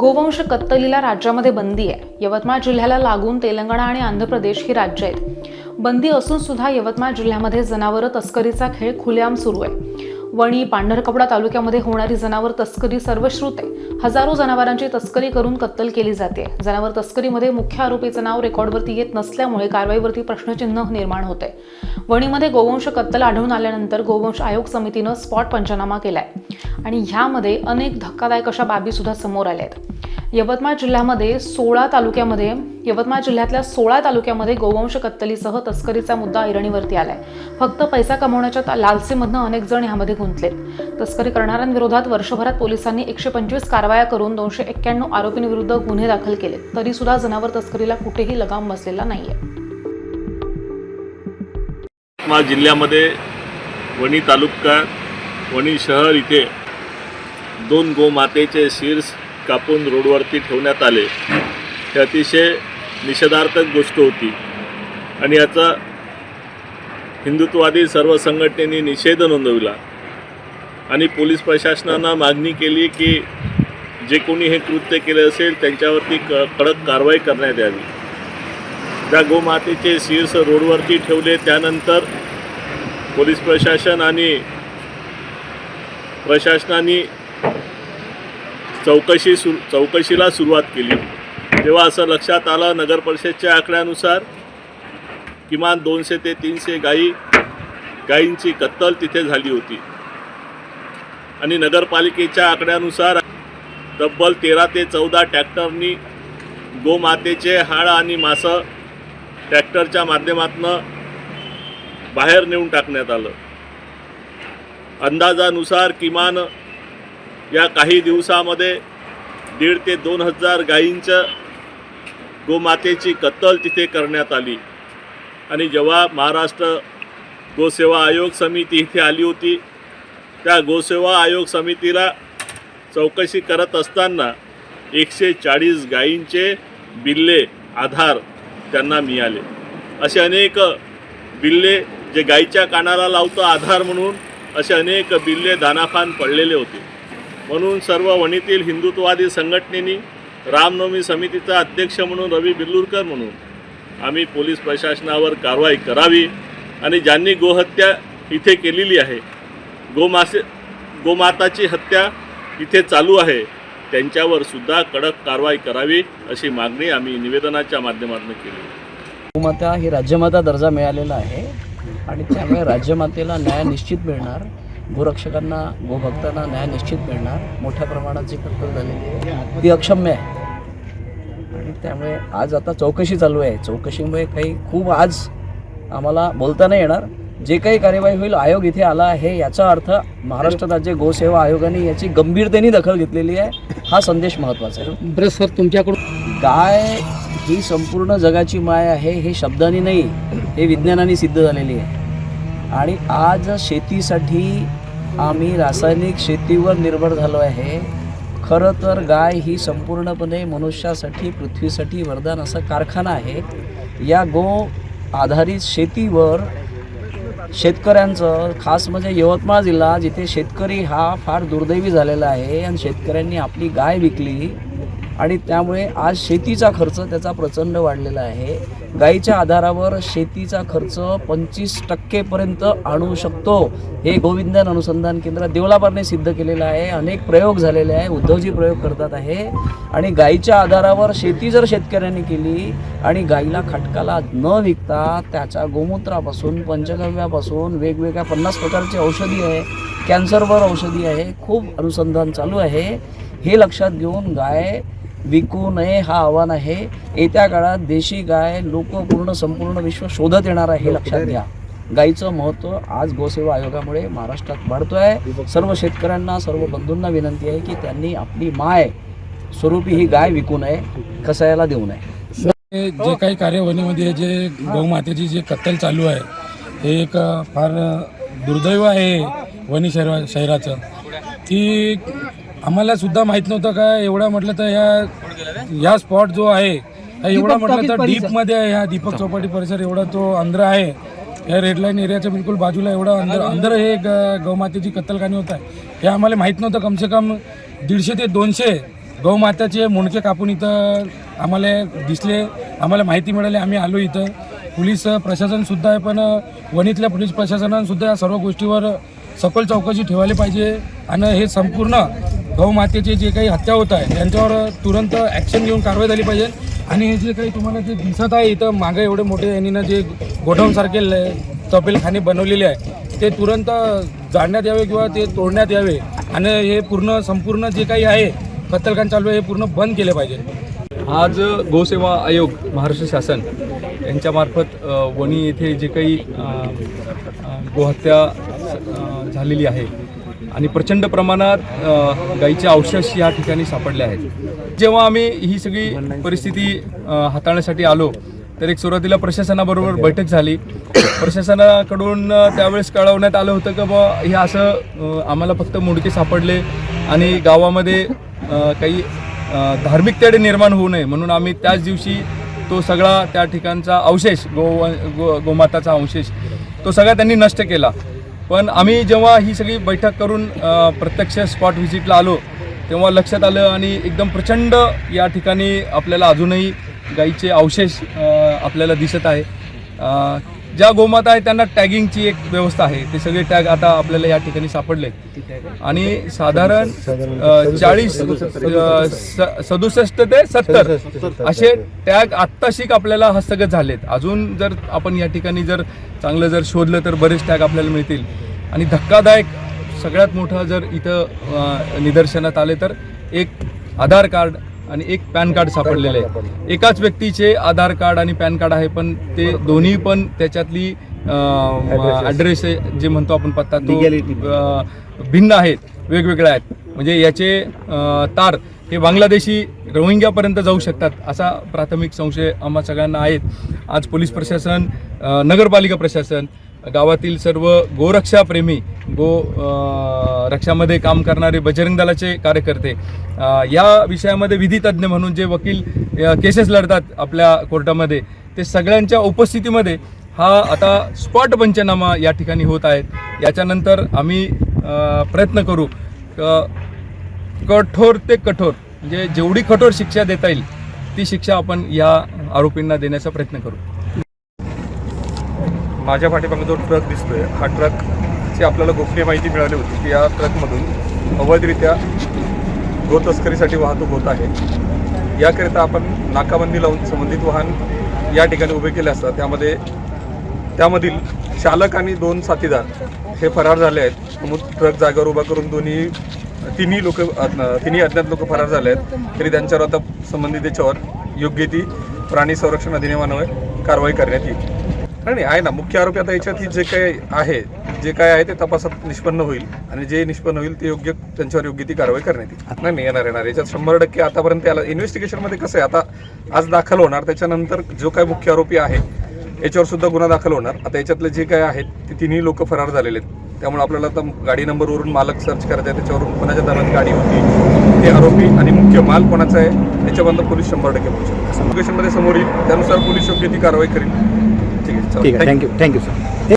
गोवंश कत्तलीला राज्यामध्ये बंदी आहे. यवतमाळ जिल्ह्याला लागून तेलंगणा आणि आंध्र प्रदेश ही राज्य आहेत. बंदी असून सुद्धा यवतमाळ जिल्ह्यामध्ये जनावरं तस्करीचा खेळ खुलेआम सुरू आहे. वणी पांढरकपडा तालुक्यामध्ये होणारी जनावर तस्करी सर्वश्रुत आहे हजारो जनावरांची तस्करी करून कत्तल केली जाते. जनावर तस्करीमध्ये मुख्य आरोपीचं नाव रेकॉर्डवरती येत नसल्यामुळे कारवाईवरती प्रश्नचिन्ह निर्माण होते वणीमध्ये गोवंश कत्तल आढळून आल्यानंतर गोवंश आयोग समितीनं स्पॉट पंचनामा केलाय. आणि ह्यामध्ये अनेक धक्कादायक अशा बाबी सुद्धा समोर आल्या आहेत यवतमाळ जिल्ह्यामध्ये सोळा तालुक्यामध्ये यवतमाळ जिल्ह्यातल्या सोळा तालुक्यामध्ये गोवंश कत्तलीसह तस्करीचा मुद्दा ऐरणीवरती आलाय. फक्त पैसा कमवण्याच्या लालसेमधनं अनेक जण ह्यामध्ये गुंतलेत. तस्करी करणाऱ्यांविरोधात वर्षभरात पोलिसांनी एकशे पंचवीस कारवाया करून दोनशे एक्क्याण्णव आरोपींविरुद्ध गुन्हे दाखल केले तरी सुद्धा जनावर तस्करीला कुठेही लगाम बसलेला नाहीये. यवतमाळ जिल्ह्यामध्ये वणी तालुका वणी शहर इथे दोन गोमातेचे शीर्ष कापून रोडवरती ठेवण्यात आले. हे अतिशय निषेधार्थक गोष्ट होती. आणि याचा हिंदुत्ववादी सर्व संघटनेने निषेध नोंदविला. आणि पोलीस प्रशासनानं मागणी केली की जे कोणी हे कृत्य केले असेल त्यांच्यावरती क कडक कारवाई करण्यात यावी. त्या गोमातेचे शीर्ष रोडवरती ठेवले त्यानंतर पोलीस प्रशासन आणि प्रशासनाने चौकशी सु चौकशीला सुरुवात केली. तेव्हा असं लक्षात आलं नगर परिषदच्या आकड्यानुसार किमान दोनशे ते तीनशे गायी गायींची कत्तल तिथे झाली होती. आणि नगरपालिकेच्या आकड्यानुसार तब्बल तेरा ते चौदा ट्रॅक्टरनी गोमातेचे हाड आणि मासं ट्रॅक्टरच्या माध्यमातून बाहेर नेऊन टाकण्यात आलं. अंदाजानुसार किमान या काही दिवसामध्ये दीड ते दोन हजार गायींचं गोमातेची कत्तल तिथे करण्यात आली. आणि जेव्हा महाराष्ट्र गोसेवा आयोग समिती इथे आली होती त्या गोसेवा आयोग समितीला चौकशी करत असताना एकशे चाळीस गायींचे बिल्ले आधार त्यांना मिळाले. असे अनेक बिल्ले जे गायीच्या कानाला लावतं आधार म्हणून असे अनेक बिल्ले दानाखान पडलेले होते. म्हणून सर्व वणीतील हिंदुत्ववादी संघटनेनी रामनवमी समितीचा अध्यक्ष म्हणून रवी बिल्लूरकर म्हणून आम्ही पोलीस प्रशासनावर कारवाई करावी आणि ज्यांनी गोहत्या इथे केलेली आहे गोमासे गोमाताची हत्या इथे चालू आहे त्यांच्यावर सुद्धा कडक कारवाई करावी अशी मागणी आम्ही निवेदनाच्या माध्यमातून केली. गोमाता ही राज्यमाता दर्जा मिळालेला आहे आणि त्यामुळे राज्यमातेला न्याय निश्चित मिळणार. गोरक्षकांना गोभक्तांना न्याय निश्चित मिळणार. मोठ्या प्रमाणात जी कत्तल झालेली आहे ती अक्षम्य आहे. आणि त्यामुळे आज आता चौकशी चालू आहे. चौकशीमुळे काही खूप आज आम्हाला बोलता नाही येणार. जे काही कार्यवाही होईल आयोग इथे आला आहे याचा अर्थ महाराष्ट्र राज्य गोसेवा आयोगाने याची गंभीरतेने दखल घेतलेली आहे. हा संदेश महत्त्वाचा आहे. बरं सर तुमच्याकडून गाय ही संपूर्ण जगाची माय आहे हे शब्दांनी नाही हे विज्ञानाने सिद्ध झालेली आहे. आणि आज शेतीसाठी आम्ही रासायनिक शेतीवर निर्भर झालो आहे. खरं तर गाय ही संपूर्णपणे मनुष्यासाठी पृथ्वीसाठी वरदान असा कारखाना आहे. या गो आधारित शेतीवर शेतकऱ्यांचं खास म्हणजे यवतमाळ जिल्हा जिथे शेतकरी हा फार दुर्दैवी झालेला आहे आणि शेतकऱ्यांनी आपली गाय विकली. आणि त्यामुळे आज शेतीचा खर्च त्याचा प्रचंड वाढलेला आहे. गाईच्या आधारावर शेतीचा खर्च पंचवीस टक्केपर्यंत आणू शकतो. हे गोविंदन अनुसंधान केंद्र देवलाबारने सिद्ध केलेलं आहे. अनेक प्रयोग झालेले आहे. उद्धवजी प्रयोग करतात आहे. आणि गाईच्या आधारावर शेती जर शेतकऱ्यांनी केली आणि गाईला खटकाला न विकता त्याच्या गोमूत्रापासून पंचगव्यापासून वेगवेगळ्या पन्नास प्रकारची औषधी आहे कॅन्सरवर औषधी आहे खूप अनुसंधान चालू आहे. हे लक्षात घेऊन गाय विकू नये हा आव्हान आहे. येत्या काळात देशी गाय लोक पूर्ण संपूर्ण विश्व शोधत येणार आहे हे लक्षात घ्या. गाईचं महत्त्व आज गोसेवा आयोगामुळे महाराष्ट्रात वाढतो आहे सर्व शेतकऱ्यांना सर्व बंधूंना विनंती आहे की त्यांनी आपली माय स्वरूपी ही गाय विकू नये कसायला देऊ नये. जे काही कार्यवाहीमध्ये जे गौमातेची जे कत्तल चालू आहे हे एक फार दुर्दैव आहे वणी शहरा शहराचं. ती आम्हाला सुद्धा माहीत नव्हतं का एवढा म्हटलं तर ह्या ह्या स्पॉट जो आहे हा एवढा म्हटलं तर डीपमध्ये आहे ह्या दीपक चौपाटी परिसर एवढा तो अंदर आहे. या रेड लाईन एरियाच्या बिलकुल बाजूला एवढा अंदर अंदर हे ग- गौमातेची कत्तलखानी होत आहे. हे आम्हाला माहीत नव्हतं कमसे कम दीडशे ते दोनशे गौमाताचे मुंडके कापून इथं आम्हाला दिसले. आम्हाला माहिती मिळाली आम्ही आलो इथं. पोलीस प्रशासनसुद्धा आहे पण वणीतल्या पोलीस प्रशासनानंसुद्धा या सर्व गोष्टीवर सखोल चौकशी ठेवायला पाहिजे. आणि हे संपूर्ण गौमातेचे जे काही हत्या होत आहे त्यांच्यावर तुरंत ॲक्शन घेऊन कारवाई झाली पाहिजे. आणि हे जे काही तुम्हाला जे दिसत आहे इथं मागे एवढे मोठे यांनी जे गोडाऊनसारखे ल- तपेलखाने बनवलेले आहे ते तुरंत जाळण्यात यावे किंवा ते तोडण्यात यावे. आणि हे पूर्ण संपूर्ण जे काही आहे कत्तलखान चालू आहे हे पूर्ण बंद केले पाहिजे. आज गोसेवा आयोग महाराष्ट्र शासन यांच्यामार्फत वणी येथे जे काही गोहत्या झालेली आहे आणि प्रचंड प्रमाणात गाईचे अवशेष या ठिकाणी सापडले आहेत. जेव्हा आम्ही ही सगळी परिस्थिती हाताळण्यासाठी आलो तर एक सुरुवातीला प्रशासनाबरोबर बैठक झाली. प्रशासनाकडून त्यावेळेस कळवण्यात आलं होतं की बा हे असं आम्हाला फक्त मुडके सापडले आणि गावामध्ये काही धार्मिक तेढ निर्माण होऊ नये म्हणून आम्ही त्याच दिवशी तो सगळा त्या ठिकाणचा अवशेष गो गो गोमाताचा अवशेष तो सगळा त्यांनी नष्ट केला. पण आम्ही जेव्हा ही सगळी बैठक करून प्रत्यक्ष स्पॉट व्हिजिटला आलो तेव्हा लक्षात आलं आणि एकदम प्रचंड या ठिकाणी आपल्याला अजूनही गाईचे अवशेष आपल्याला दिसत आहे. ज्या गोमाता आहेत त्यांना टॅगिंगची एक व्यवस्था आहे. ते सगळे टॅग आता आपल्याला या ठिकाणी सापडले आणि साधारण चाळीस सदुसष्ट ते सत्तर असे टॅग आत्ताशिक आपल्याला हस्तगत झालेत. अजून जर आपण या ठिकाणी जर चांगलं जर शोधलं तर बरेच टॅग आपल्याला मिळतील. आणि धक्कादायक सगळ्यात मोठं जर इथं निदर्शनात आले तर एक आधार कार्ड आणि एक पॅन कार्ड सापडलेलं आहे. एकाच व्यक्तीचे आधार कार्ड आणि पॅन कार्ड आहे पण ते दोन्ही पण त्याच्यातली ॲड्रेस जे म्हणतो आपण पत्ता तो भिन्न आहेत वेगवेगळे आहेत. म्हणजे याचे तार हे बांगलादेशी रोहिंग्यापर्यंत जाऊ शकतात असा प्राथमिक संशय आम्हा सगळ्यांना आहेत. आज पोलीस प्रशासन नगरपालिका प्रशासन गावातील सर्व गोरक्षाप्रेमी गो रक्षामध्ये काम करणारे बजरंग दलाचे कार्यकर्ते या विषयामध्ये विधी म्हणून जे वकील केसेस लढतात आपल्या कोर्टामध्ये ते सगळ्यांच्या उपस्थितीमध्ये हा आता स्पॉट पंचनामा या ठिकाणी होत आहेत. याच्यानंतर आम्ही प्रयत्न करू क- कठोर ते कठोर म्हणजे जेवढी कठोर शिक्षा देता येईल ती शिक्षा आपण या आरोपींना देण्याचा प्रयत्न करू. माझ्या पाठीमागे जो ट्रक दिसतोय हा ट्रकची आपल्याला गोपनीय माहिती मिळाली होती की या ट्रकमधून अवैधरित्या गो तस्करीसाठी वाहतूक होत आहे. याकरिता आपण नाकाबंदी लावून संबंधित वाहन या ठिकाणी उभे केले असतात त्यामध्ये त्यामधील चालक आणि दोन साथीदार हे फरार झाले आहेत. मग ट्रक जागेवर उभा करून दोन्ही तिन्ही लोक तिन्ही अज्ञात लोक फरार झाले आहेत. तरी त्यांच्यावर आता संबंधित याच्यावर योग्य ती प्राणी संरक्षण अधिनियमान्वये कारवाई करण्यात येईल. नाही नाही आहे ना. मुख्य आरोपी आता याच्यात ही जे काय आहे जे काय आहे ते तपासात निष्पन्न होईल. आणि जे निष्पन्न होईल ते योग्य त्यांच्यावर योग्य ती कारवाई करण्यात येईल. नाही नाही येणार येणार. याच्यात शंभर टक्के आतापर्यंत याला इन्व्हेस्टिगेशनमध्ये कसं आहे आता आज दाखल होणार. त्याच्यानंतर जो काय मुख्य आरोपी आहे याच्यावर सुद्धा गुन्हा दाखल होणार. आता याच्यातले जे काय आहेत ते तिन्ही लोक फरार झालेले आहेत. त्यामुळे आपल्याला आता गाडी नंबरवरून मालक सर्च करायचा आहे. त्याच्यावरून कोणाच्या दारात गाडी होती ते आरोपी आणि मुख्य माल कोणाचा आहे याच्याबद्दल पोलीस शंभर टक्के पोहोचेल. लोकेशनमध्ये समोर येईल. त्यानुसार पोलीस योग्य ती कारवाई करेल. ठीक आहे चला. ठीक आहे Thank